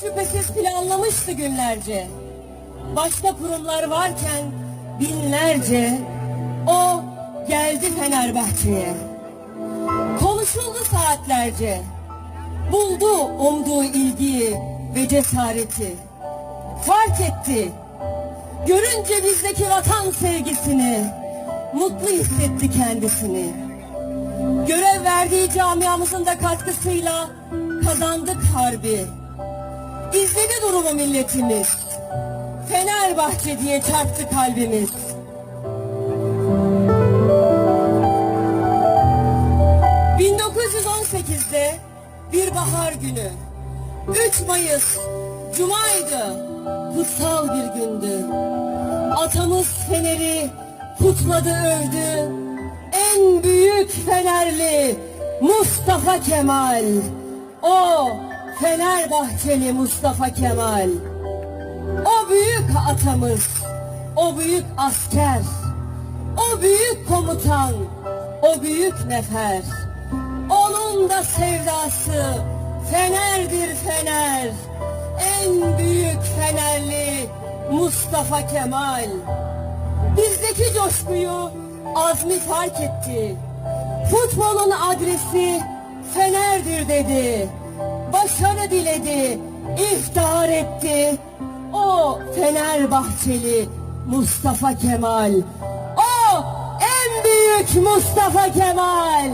Şüphesiz planlamıştı günlerce. Başka kurumlar varken binlerce o geldi Fenerbahçe'ye. Konuşuldu saatlerce. Buldu umduğu ilgiyi ve cesareti. Fark etti. Görünce bizdeki vatan sevgisini mutlu hissetti kendisini. Görev verdiği camiamızın da katkısıyla kazandık harbi. İzledi durumu milletimiz. Fenerbahçe diye çarptı kalbimiz. ...1918'de bir bahar günü... ...3 Mayıs... ...Cuma'ydı... ...kutsal bir gündü... ...atamız Fener'i... ...kutladı övdü... ...en büyük Fenerli... ...Mustafa Kemal... ...o... ...Fenerbahçeli Mustafa Kemal... ...o büyük atamız... ...o büyük asker... ...o büyük komutan... ...o büyük nefer... Onun da sevdası Fener'dir Fener. En büyük Fenerli Mustafa Kemal. Bizdeki coşkuyu azmi fark etti. Futbolun adresi Fener'dir dedi. Başarı diledi, iftihar etti. O Fenerbahçeli Mustafa Kemal. O en büyük Mustafa Kemal.